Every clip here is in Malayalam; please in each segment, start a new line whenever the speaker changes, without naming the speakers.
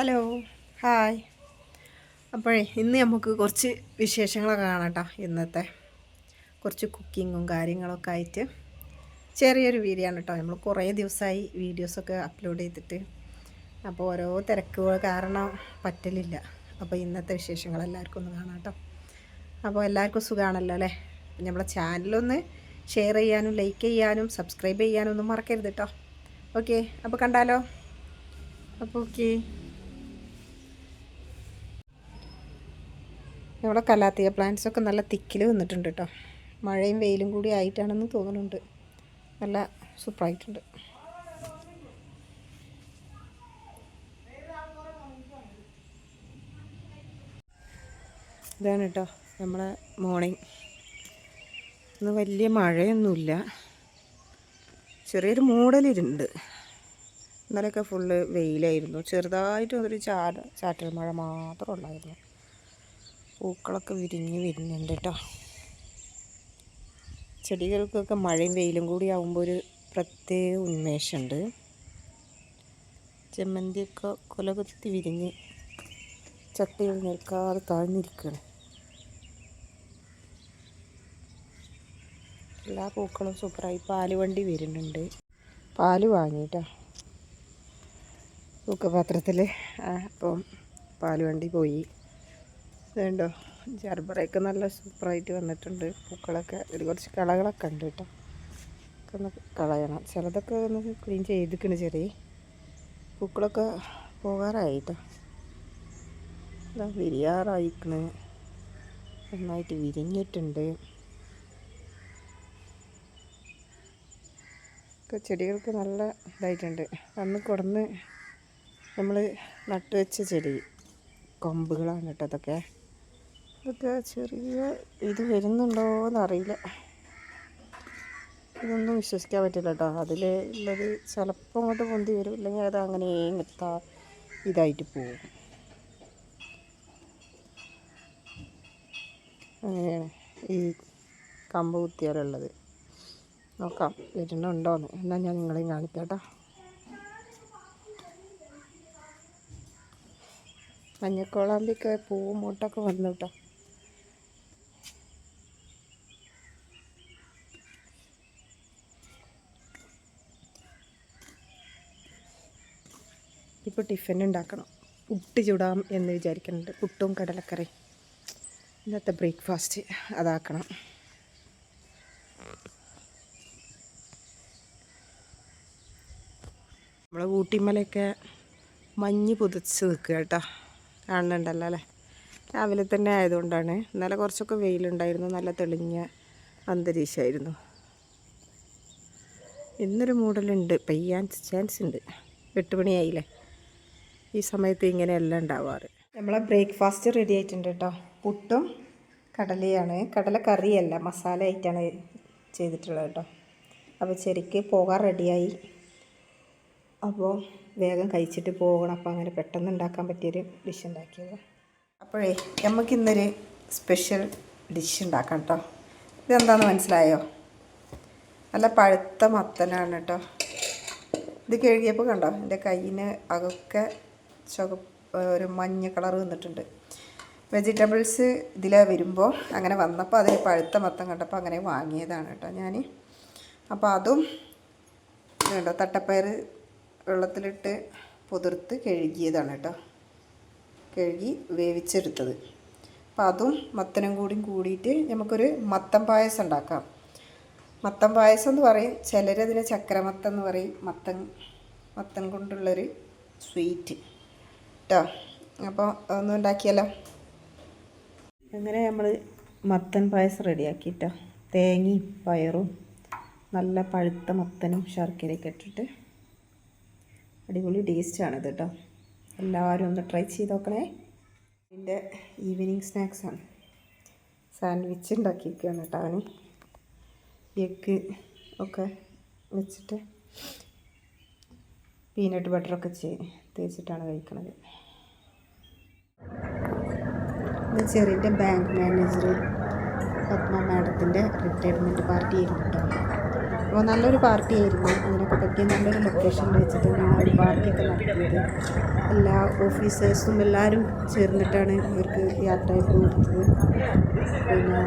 Hello hi. അപ്പോഴേ ഇന്ന് നമുക്ക് കുറച്ച് വിശേഷങ്ങളൊക്കെ കാണാട്ടോ ഇന്നത്തെ. കുറച്ച് കുക്കിങ്ങും കാര്യങ്ങളൊക്കെ ആയിട്ട് ചെറിയൊരു വീഡിയോ ആണ് കേട്ടോ നമ്മൾ കുറേ ദിവസമായി വീഡിയോസൊക്കെ അപ്ലോഡ് ചെയ്തിട്ട്. അപ്പോൾ ഓരോ തിരക്കുകൾ കാരണം പറ്റലില്ല. അപ്പോൾ ഇന്നത്തെ വിശേഷങ്ങൾ എല്ലാവർക്കും ഒന്ന് കാണാം കേട്ടോ അപ്പോൾ എല്ലാവർക്കും സുഖമാണല്ലോ അല്ലേ? നമ്മളെ ചാനലൊന്ന് ഷെയർ ചെയ്യാനും ലൈക്ക് ചെയ്യാനും സബ്സ്ക്രൈബ് ചെയ്യാനും ഒന്നും മറക്കരുത് കേട്ടോ ഓക്കെ അപ്പോൾ കണ്ടാലോ? അപ്പോൾ ഓക്കെ ഇവിടെ കലാത്തിയ പ്ലാന്റ്സൊക്കെ നല്ല തിക്കിൽ വന്നിട്ടുണ്ട് കേട്ടോ. മഴയും വെയിലും കൂടി ആയിട്ടാണെന്ന് തോന്നുന്നുണ്ട്. നല്ല സൂപ്പറായിട്ടുണ്ട്. ഇതാണ് കേട്ടോ നമ്മളെ മോർണിംഗ് ഇന്ന് വലിയ മഴയൊന്നുമില്ല. ചെറിയൊരു മൂടലിരുണ്ട്. ഇന്നലെയൊക്കെ ഫുള്ള് വെയിലായിരുന്നു. ചെറുതായിട്ട് ഒരു ചാട ചാറ്റൽ മഴ മാത്രം ഉള്ളായിരുന്നു. പൂക്കളൊക്കെ വിരിഞ്ഞ് വരുന്നുണ്ട് കേട്ടോ ചെടികൾക്കൊക്കെ മഴയും വെയിലും കൂടി ആകുമ്പോൾ ഒരു പ്രത്യേക ഉന്മേഷമുണ്ട്. ചെമ്മന്തിയൊക്കെ കൊലകുത്തി വിരിഞ്ഞ് ചട്ടികൾ നിൽക്കാതെ താഴ്ന്നിരിക്കുകയാണ്. എല്ലാ പൂക്കളും സൂപ്പറായി. പാൽ വണ്ടി വരുന്നുണ്ട്. പാൽ വാങ്ങിയിട്ടോ തൂക്കപാത്രത്തിൽ അപ്പം പാൽ വണ്ടി പോയി. ഇതുണ്ടോ? ജർബറയൊക്കെ നല്ല സൂപ്പറായിട്ട് വന്നിട്ടുണ്ട്. പൂക്കളൊക്കെ ഒരു കുറച്ച് കളകളൊക്കെ ഉണ്ട് കേട്ടോ. ഒക്കെ ഒന്ന് കളയണം. ചിലതൊക്കെ ഒന്ന് ക്ലീൻ ചെയ്തിക്കണ് ചെറിയ. പൂക്കളൊക്കെ പോകാറായി കേട്ടോ. വിരിയാറായിക്കണ് നന്നായിട്ട് വിരിഞ്ഞിട്ടുണ്ട്. ഒക്കെ ചെടികൾക്ക് നല്ല ഇതായിട്ടുണ്ട്. അന്ന് കൊടുന്ന് നമ്മൾ നട്ടുവെച്ച ചെടി കൊമ്പുകളാണ് കേട്ടോ അതൊക്കെ. ഇതൊക്കെ ചെറിയ ഇത് വരുന്നുണ്ടോയെന്ന് അറിയില്ല ഇതൊന്നും വിശ്വസിക്കാൻ പറ്റില്ല കേട്ടോ അതിൽ ഉള്ളത് ചിലപ്പോൾ അങ്ങോട്ട് പൊന്തി വരും. ഇല്ലെങ്കിൽ അത് അങ്ങനെ എത്താ ഇതായിട്ട് പോകും. അങ്ങനെയാണ് ഈ കമ്പ് കുത്തിയാലുള്ളത്. നോക്കാം വരുന്നുണ്ടോയെന്ന് എന്നാൽ ഞാൻ നിങ്ങളെയും കാണിക്കാം കേട്ടോ മഞ്ഞക്കോളാമ്പിക്ക് പൂവും മുട്ടൊക്കെ വന്നു കേട്ടോ ഇപ്പോൾ ടിഫിൻ ഉണ്ടാക്കണം. പുട്ട് ചുടാം എന്ന് വിചാരിക്കുന്നുണ്ട്. പുട്ടും കടലക്കറി ഇന്നത്തെ ബ്രേക്ക്ഫാസ്റ്റ് അതാക്കണം. നമ്മളെ ഊട്ടിമലയൊക്കെ മഞ്ഞ് പുതച്ച് നിൽക്കുക കേട്ടോ. കാണുന്നുണ്ടല്ലോ അല്ലേ? രാവിലെ തന്നെ ആയതുകൊണ്ടാണ്. ഇന്നലെ കുറച്ചൊക്കെ വെയിലുണ്ടായിരുന്നു. നല്ല തെളിഞ്ഞ അന്തരീക്ഷമായിരുന്നു. ഇന്നൊരു മൂടലുണ്ട്. പെയ്യാൻ ചാൻസ് ഉണ്ട്. എട്ട് മണിയായില്ലേ? ഈ സമയത്ത് ഇങ്ങനെയല്ല ഉണ്ടാവാറ്. നമ്മളെ ബ്രേക്ക്ഫാസ്റ്റ് റെഡി ആയിട്ടുണ്ട് കേട്ടോ. പുട്ടും കടലയാണ്. കടല കറിയല്ല മസാല ആയിട്ടാണ് ചെയ്തിട്ടുള്ളത് കേട്ടോ. അപ്പോൾ ശരിക്ക് പോകാൻ റെഡിയായി അപ്പോൾ വേഗം കഴിച്ചിട്ട് പോകണം. അപ്പോൾ അങ്ങനെ പെട്ടെന്ന് ഉണ്ടാക്കാൻ പറ്റിയൊരു ഡിഷ് ഉണ്ടാക്കിയത്. അപ്പോഴേ നമുക്കിന്നൊരു സ്പെഷ്യൽ ഡിഷ് ഉണ്ടാക്കാം കേട്ടോ. ഇതെന്താണെന്ന് മനസ്സിലായോ? നല്ല പഴുത്ത മത്തനാണ് കേട്ടോ. ഇത് കഴുകിയപ്പോൾ കണ്ടോ? എന്റെ കയ്യിന് അതൊക്കെ ചുവ ഒരു മഞ്ഞ കളർ വന്നിട്ടുണ്ട്. വെജിറ്റബിൾസ് ഇതിൽ വരുമ്പോൾ അങ്ങനെ വന്നപ്പോൾ അതിൽ പഴുത്ത മത്തം കണ്ടപ്പോൾ അങ്ങനെ വാങ്ങിയതാണ് കേട്ടോ ഞാൻ അപ്പോൾ അതും കേട്ടോ തട്ടപ്പയർ വെള്ളത്തിലിട്ട് പുതിർത്ത് കഴുകിയതാണ് കേട്ടോ. കഴുകി വേവിച്ചെടുത്തത്. അപ്പം അതും മത്തനും കൂടിയും കൂടിയിട്ട് നമുക്കൊരു മത്തം പായസം ഉണ്ടാക്കാം. മത്തം പായസം എന്ന് പറയും ചിലരതിന് ചക്കരമത്തം എന്ന് പറയും മത്തൻ മത്തൻ കൊണ്ടുള്ളൊരു സ്വീറ്റ്. കേട്ടോ. അപ്പോൾ അതൊന്നും ഉണ്ടാക്കിയല്ലോ. അങ്ങനെ നമ്മൾ മത്തൻ പായസം റെഡിയാക്കിട്ടോ തേങ്ങയും പയറും നല്ല പഴുത്ത മത്തനും ശർക്കരയൊക്കെ ഇട്ടിട്ട് അടിപൊളി ടേസ്റ്റാണ് ഇത് കേട്ടോ. എല്ലാവരും ഒന്ന് ട്രൈ ചെയ്ത് നോക്കണേ. എന്റെ ഈവനിങ് സ്നാക്സാണ് സാൻഡ്വിച്ച് ഉണ്ടാക്കിയിരിക്കുകയാണ് കേട്ടോ അവന്. എഗ്ഗ് ഒക്കെ വെച്ചിട്ട് പീനട്ട് ബട്ടറൊക്കെ ചെയ് തേച്ചിട്ടാണ് കഴിക്കണത്. ചെറിയ ബാങ്ക് മാനേജർ പത്മ മാഡത്തിന്റെ റിട്ടയർമെന്റ് പാർട്ടി ആയിരുന്നു കേട്ടോ. അപ്പോൾ നല്ലൊരു പാർട്ടി ആയിരുന്നു. അതിനൊക്കെ പറ്റിയ നല്ലൊരു ലൊക്കേഷനിൽ ഞാൻ ഒരു പാർട്ടിയൊക്കെ നടത്തിയത്. എല്ലാ ഓഫീസേഴ്സും എല്ലാവരും ചേർന്നിട്ടാണ് ഇവർക്ക് യാത്രയൊക്കെ കൊടുത്തത് പിന്നെ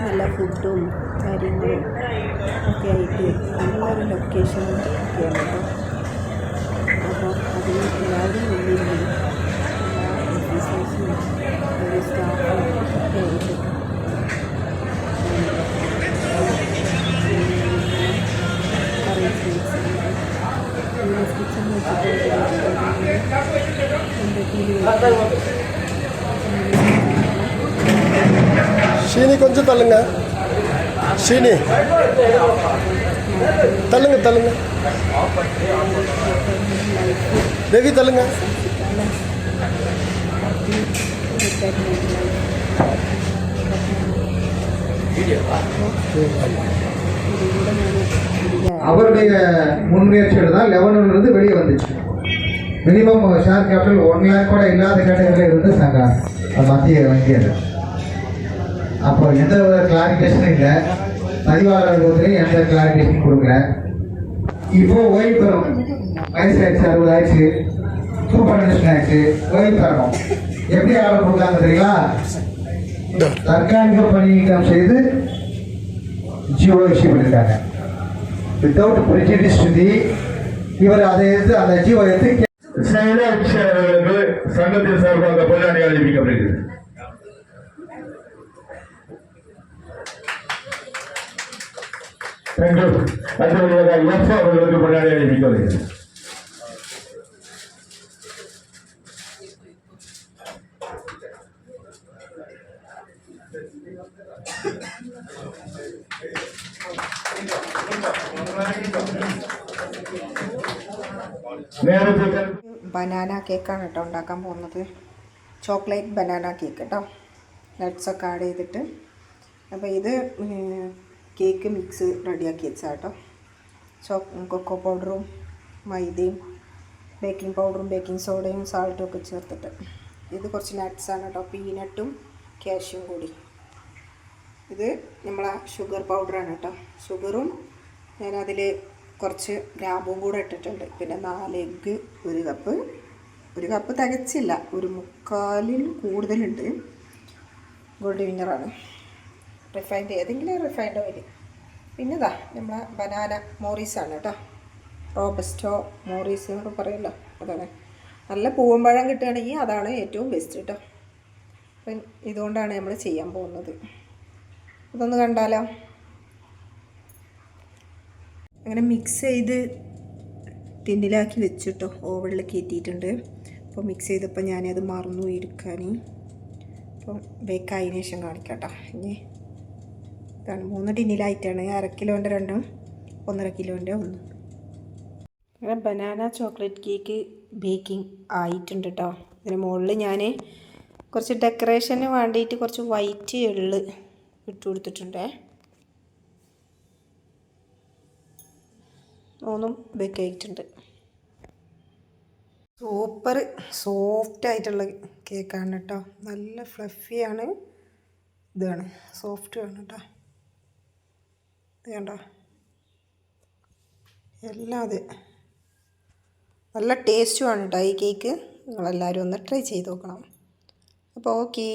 നല്ല ഫുഡും കാര്യങ്ങളും ഒക്കെ ആയിട്ട് നല്ലൊരു ലൊക്കേഷൻ ഒക്കെയാണ് അപ്പോൾ അതിന് എല്ലാവരും
ஷீனி கொஞ்சம் தள்ளுங்க. ஷீனி தள்ளுங்க தள்ளுங்க. தேவி தள்ளுங்க.
அவருடைய முன்முயற்சியோட தான் லெவனில் வெளியே வந்துச்சு. Minimum share capital one lakh கூட இல்லாத கேட்டகரியில் இருந்து சங்க மத்திய வங்கியது. அப்போ எந்த ஒரு கிளாரிஃபிகேஷனும் இல்லை. பதிவாளர் ஒருத்தரையும் எந்த கிளாரிஃபிகேஷன் கொடுக்கல. இப்போ ஓய்வு பெறும். வயசு ஆயிடுச்சு அறுபது ஆயிடுச்சு. சூப்பர் நியூஷன் ஆயிடுச்சு. ஓய்வு பெறணும். எப்படி ஆர்டர் கொடுக்காங்க தெரியுங்களா? தற்காலிக பணியிடம் செய்து ஜியோ இஷ்யூ பண்ணியிருக்காங்க வித்தவுட் ப்ரிஜிடிஸ் தி இவர் அதை எடுத்து அந்த ஜியோ எடுத்து
செயலாட்சியர் அவர்களுக்கு சங்கத்தின் சார்பாக பொதுநடி அறிவிக்கப்படுகிறது. அடுத்தபடியாக அவர்களுக்கு பொன்னாடி அறிவிக்கப்படுகிறது. நேரத்தில்
ബനാന കേക്കാണ് കേട്ടോ ഉണ്ടാക്കാൻ പോകുന്നത്. ചോക്ലേറ്റ് ബനാന കേക്ക് കേട്ടോ. നട്ട്സൊക്കെ ആഡ് ചെയ്തിട്ട്. അപ്പോൾ ഇത് കേക്ക് മിക്സ് റെഡിയാക്കി വെച്ചാൽ കേട്ടോ. ചോ കൊക്കോ പൗഡറും മൈദയും ബേക്കിംഗ് പൗഡറും ബേക്കിംഗ് സോഡയും സാൾട്ടും ഒക്കെ ചേർത്തിട്ട്. ഇത് കുറച്ച് നട്ട്സാണ് കേട്ടോ. പീനട്ടും കാഷ്യും കൂടി. ഇത് നമ്മളെ ഷുഗർ പൗഡറാണ് കേട്ടോ. ഷുഗറും ഞാനതിൽ കുറച്ച് ഗ്രാമ്പും കൂടെ ഇട്ടിട്ടുണ്ട്. പിന്നെ നാല് എഗ്ഗ് ഒരു കപ്പ്. ഒരു കപ്പ് തികച്ചില്ല. ഒരു മുക്കാലിൽ കൂടുതലുണ്ട്. ഗോൾഡ് വിന്നറാണ് റിഫൈൻഡ് ഏതെങ്കിലും റിഫൈൻഡ് ഓയിൽ പിന്നെ ഇതാ നമ്മളെ ബനാന മോറീസാണ് കേട്ടോ. റോബസ്റ്റോ മോറീസ് എന്നൊക്കെ പറയുമല്ലോ അതാണ്. നല്ല പൂവമ്പഴം കിട്ടുകയാണെങ്കിൽ അതാണ് ഏറ്റവും ബെസ്റ്റ് കേട്ടോ. അപ്പം ഇതുകൊണ്ടാണ് നമ്മൾ ചെയ്യാൻ പോകുന്നത്. ഇതൊന്ന് കണ്ടാലോ? അങ്ങനെ മിക്സ് ചെയ്ത് ടിന്നിലാക്കി വെച്ചിട്ടോ ഓവനിൽ കയറ്റിയിട്ടുണ്ട് അപ്പോൾ മിക്സ് ചെയ്തപ്പോൾ ഞാനത് മറന്നു എടുക്കാൻ അപ്പം ബേക്കായതിനു ശേഷം കാണിക്കാം ഇനി ഇതാണ് മൂന്ന് ടിന്നിലായിട്ടാണ്. അര കിലോന്റെ രണ്ടും ഒന്നര കിലോന്റെ ഒന്ന്. അങ്ങനെ ബനാന ചോക്ലേറ്റ് കേക്ക് ബേക്കിംഗ് ആയിട്ടുണ്ട് കേട്ടോ ഇതിന് മുകളിൽ ഞാൻ കുറച്ച് ഡെക്കറേഷന് വേണ്ടിയിട്ട് കുറച്ച് വൈറ്റ് എള്ള് ഇട്ട് കൊടുത്തിട്ടുണ്ടേ. മൂന്നും ബേക്ക് ആയിട്ടുണ്ട് സൂപ്പർ സോഫ്റ്റ് ആയിട്ടുള്ള കേക്കാണ് കേട്ടോ. നല്ല ഫ്ലഫിയാണ്. ഇതാണ്. സോഫ്റ്റ് ആണ് കേട്ടോ. ഇത് കണ്ടോ? എല്ലാം അതെ. നല്ല ടേസ്റ്റുമാണ് കേട്ടോ ഈ കേക്ക്. നിങ്ങളെല്ലാവരും ഒന്ന് ട്രൈ ചെയ്ത് നോക്കണം. അപ്പോൾ ഓക്കേ.